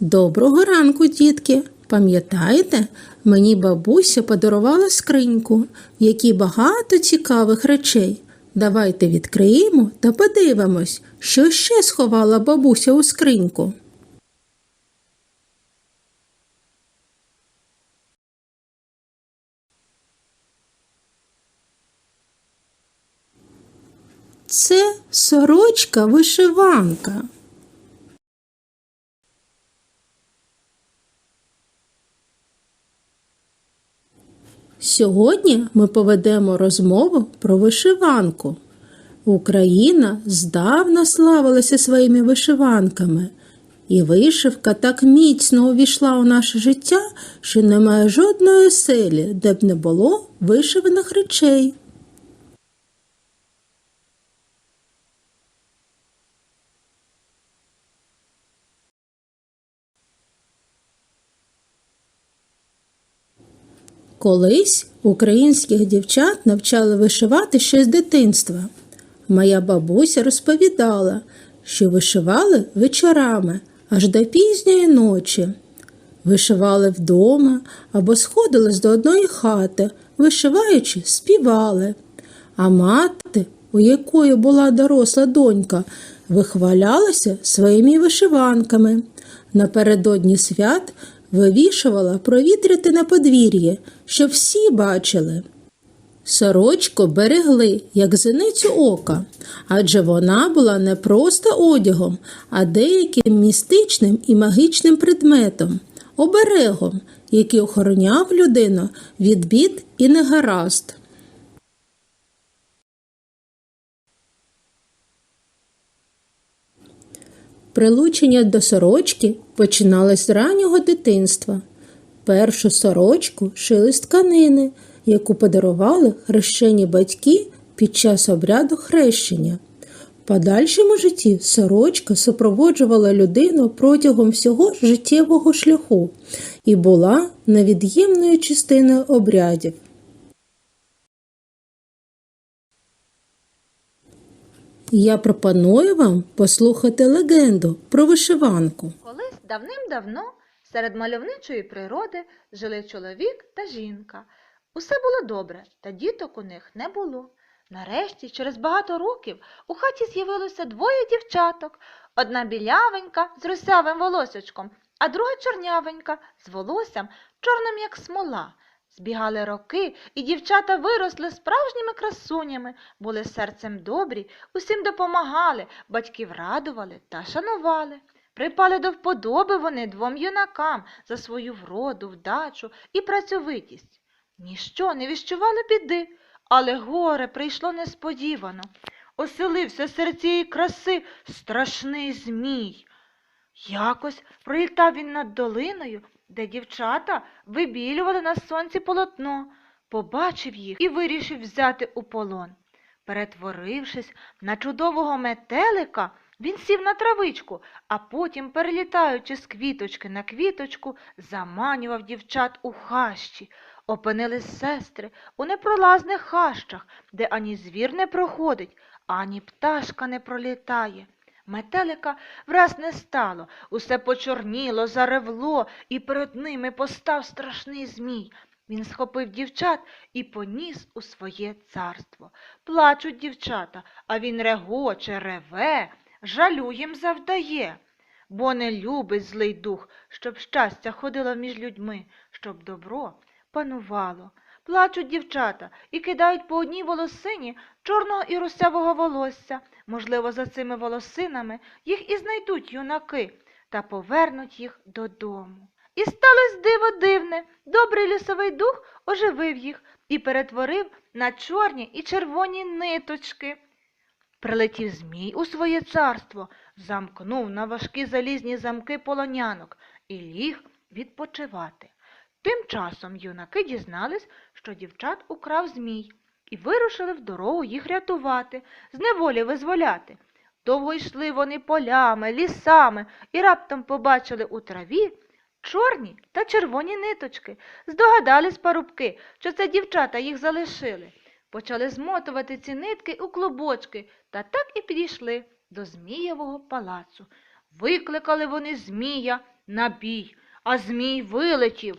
Доброго ранку, дітки! Пам'ятаєте, мені бабуся подарувала скриньку, в якій багато цікавих речей. Давайте відкриємо та подивимось, що ще сховала бабуся у скриньку. Це сорочка вишиванка. Сьогодні ми поведемо розмову про вишиванку. Україна здавна славилася своїми вишиванками, і вишивка так міцно увійшла у наше життя, що немає жодної селі, де б не було вишиваних речей. Колись українських дівчат навчали вишивати ще з дитинства. Моя бабуся розповідала, що вишивали вечорами аж до пізньої ночі. Вишивали вдома або сходились до одної хати, вишиваючи, співали. А мати, у якої була доросла донька, вихвалялася своїми вишиванками. Напередодні свят вивішувала провітряти на подвір'ї, щоб всі бачили. Сорочку берегли, як зеницю ока, адже вона була не просто одягом, а деяким містичним і магічним предметом, оберегом, який охороняв людину від бід і негаразд. Прилучення до сорочки починалось з раннього дитинства. Першу сорочку шили з тканини, яку подарували хрещені батьки під час обряду хрещення. В подальшому житті сорочка супроводжувала людину протягом всього життєвого шляху і була невід'ємною частиною обрядів. Я пропоную вам послухати легенду про вишиванку. Колись давним-давно серед мальовничої природи жили чоловік та жінка. Усе було добре, та діток у них не було. Нарешті, через багато років, у хаті з'явилося двоє дівчаток. Одна білявенька з русявим волосячком, а друга чорнявенька з волоссям чорним, як смола. Збігали роки, і дівчата виросли справжніми красунями, були серцем добрі, усім допомагали, батьків радували та шанували. Припали до вподоби вони двом юнакам за свою вроду, вдачу і працьовитість. Ніщо не віщувало біди, але горе прийшло несподівано. Оселився серед цієї краси страшний змій. Якось пролітав він над долиною, де дівчата вибілювали на сонці полотно, побачив їх і вирішив взяти у полон. Перетворившись на чудового метелика, він сів на травичку, а потім, перелітаючи з квіточки на квіточку, заманював дівчат у хащі. Опинились сестри у непролазних хащах, де ані звір не проходить, ані пташка не пролітає. Метелика враз не стало, усе почорніло, заревло, і перед ними постав страшний змій. Він схопив дівчат і поніс у своє царство. Плачуть дівчата, а він регоче, реве, жалю їм завдає. Бо не любить злий дух, щоб щастя ходило між людьми, щоб добро панувало. Плачуть дівчата і кидають по одній волосині чорного і русявого волосся. Можливо, за цими волосинами їх і знайдуть юнаки та повернуть їх додому. І сталося диво дивне. Добрий лісовий дух оживив їх і перетворив на чорні і червоні ниточки. Прилетів змій у своє царство, замкнув на важкі залізні замки полонянок і ліг відпочивати. Тим часом юнаки дізнались, що дівчат украв змій, і вирушили в дорогу їх рятувати, з неволі визволяти. Довго йшли вони полями, лісами і раптом побачили у траві чорні та червоні ниточки. Здогадались парубки, що це дівчата їх залишили. Почали змотувати ці нитки у клубочки та так і підійшли до Змієвого палацу. Викликали вони Змія, на бій, а змій вилетів.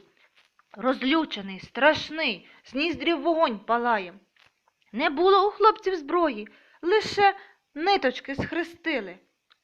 Розлючений, страшний, з ніздрів вогонь палає. Не було у хлопців зброї, лише ниточки схрестили.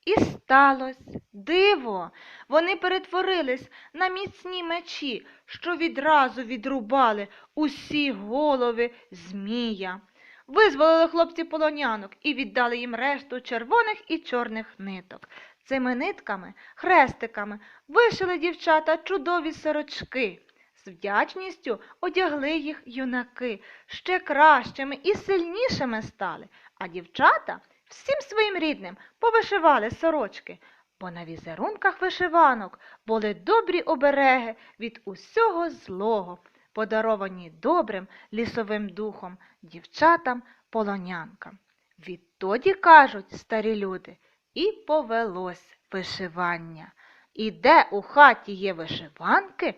І сталось диво. Вони перетворились на міцні мечі, що відразу відрубали усі голови змія. Визволили хлопці полонянок і віддали їм решту червоних і чорних ниток. Цими нитками, хрестиками вишили дівчата чудові сорочки. З вдячністю одягли їх юнаки, ще кращими і сильнішими стали, а дівчата всім своїм рідним повишивали сорочки, бо на візерунках вишиванок були добрі обереги від усього злого, подаровані добрим лісовим духом дівчатам полонянкам. Відтоді, кажуть старі люди, і повелось вишивання. І де у хаті є вишиванки,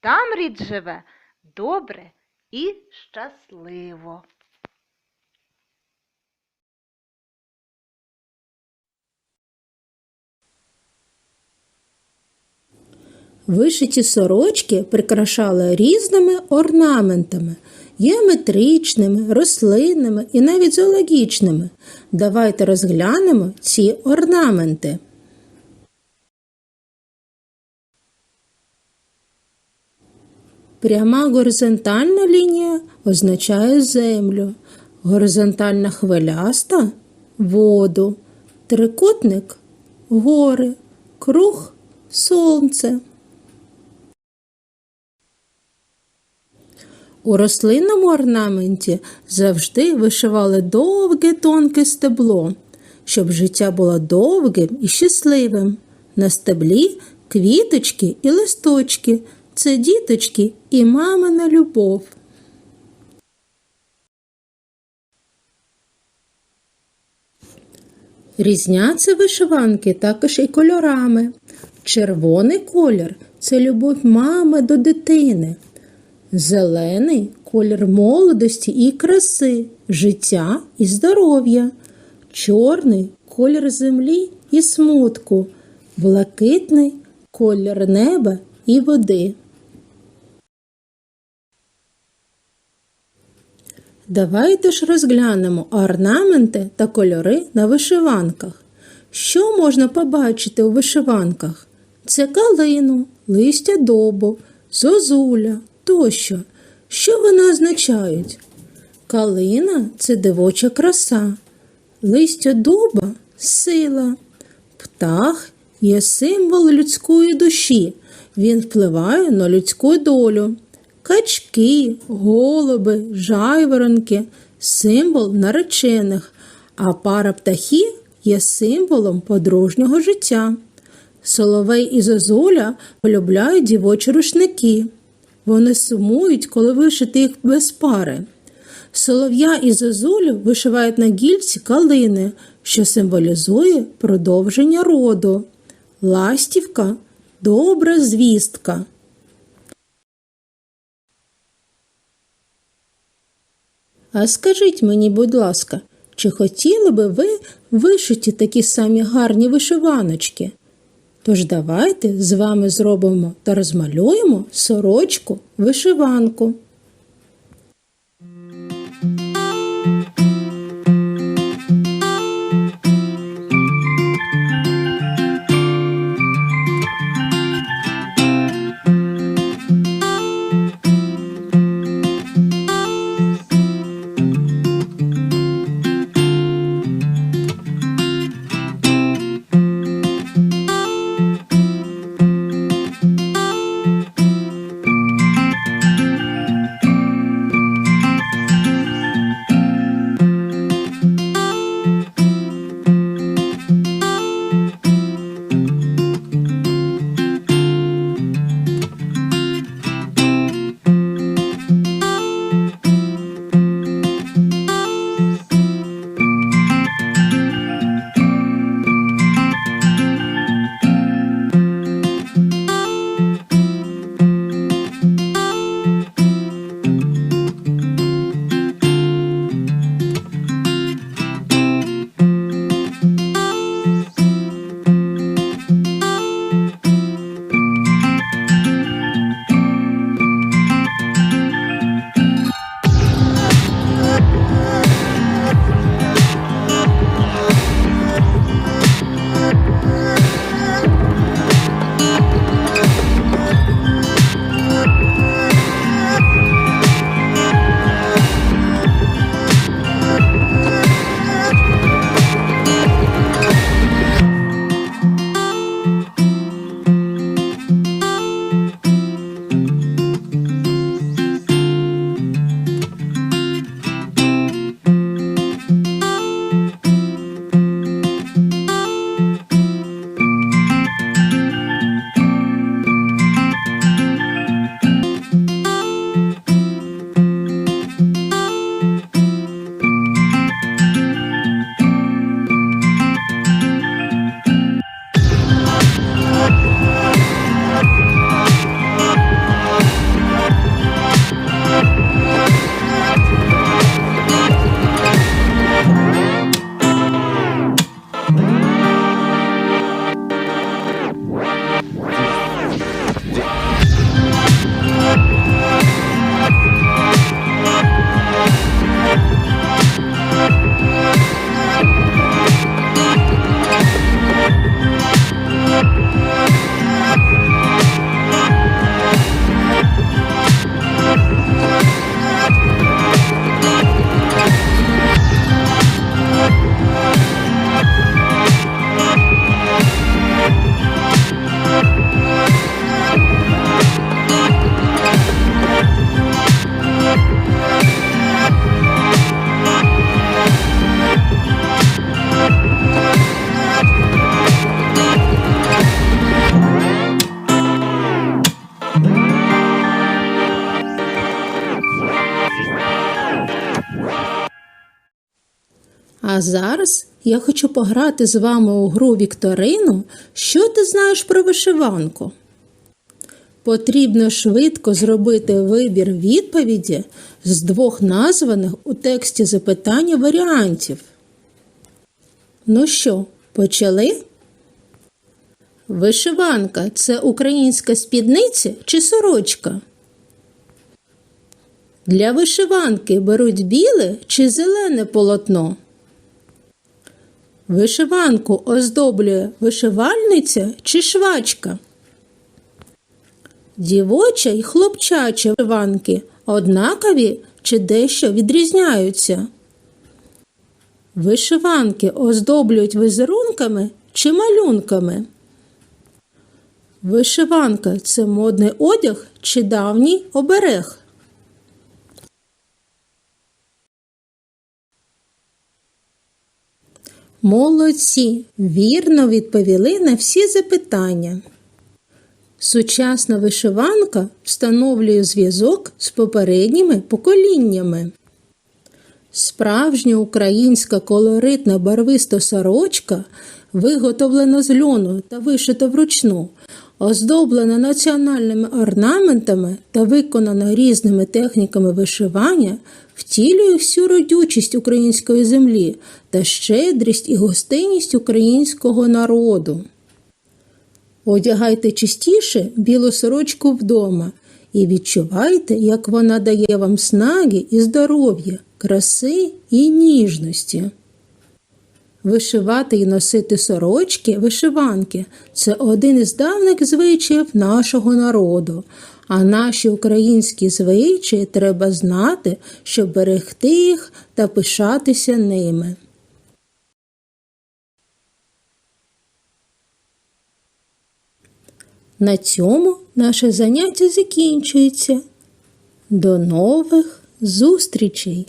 там рід живе добре і щасливо. Вишиті сорочки прикрашали різними орнаментами геометричними, рослинними і навіть зоологічними. Давайте розглянемо ці орнаменти. Пряма горизонтальна лінія означає землю, горизонтальна хвиляста воду, трикутник гори, круг сонце. У рослинному орнаменті завжди вишивали довге тонке стебло, щоб життя було довгим і щасливим. На стеблі квіточки і листочки це діточки і мамина любов. Різняться вишиванки також і кольорами. Червоний колір це любов мами до дитини. Зелений колір молодості і краси, життя і здоров'я. Чорний колір землі і смутку. Блакитний колір неба і води. Давайте ж розглянемо орнаменти та кольори на вишиванках. Що можна побачити у вишиванках? Це калину, листя добу, зозуля тощо. Що вони означають? Калина це дивоча краса, листя дуба сила. Птах є символ людської душі. Він впливає на людську долю. Качки, голуби, жайворонки символ наречених, а пара птахів є символом подружнього життя. Соловей і зозуля полюбляють дівочі рушники. Вони сумують, коли вишити їх без пари. Солов'я і зозулю вишивають на гільці калини, що символізує продовження роду. Ластівка добра звістка. А скажіть мені, будь ласка, чи хотіли би ви вишиті такі самі гарні вишиваночки? Тож давайте з вами зробимо та розмалюємо сорочку вишиванку. А зараз я хочу пограти з вами у гру Вікторину. Що ти знаєш про вишиванку? Потрібно швидко зробити вибір відповіді з двох названих у тексті запитання варіантів. Ну що, почали? Вишиванка це українська спідниця чи сорочка? Для вишиванки беруть біле чи зелене полотно. Вишиванку оздоблює вишивальниця чи швачка. Дівоча й хлопчача вишиванки однакові чи дещо відрізняються. Вишиванки оздоблюють візерунками чи малюнками. Вишиванка це модний одяг чи давній оберег. Молодці, вірно відповіли на всі запитання. Сучасна вишиванка встановлює зв'язок з попередніми поколіннями. Справжня українська колоритна барвиста сорочка виготовлена з льону та вишита вручну, оздоблена національними орнаментами та виконана різними техніками вишивання, втілює всю родючість української землі та щедрість і гостинність українського народу. Одягайте частіше білу сорочку вдома і відчувайте, як вона дає вам снаги і здоров'я, краси і ніжності. Вишивати і носити сорочки, вишиванки це один із давніх звичаїв нашого народу. А наші українські звичаї треба знати, щоб берегти їх та пишатися ними. На цьому наше заняття закінчується. До нових зустрічей!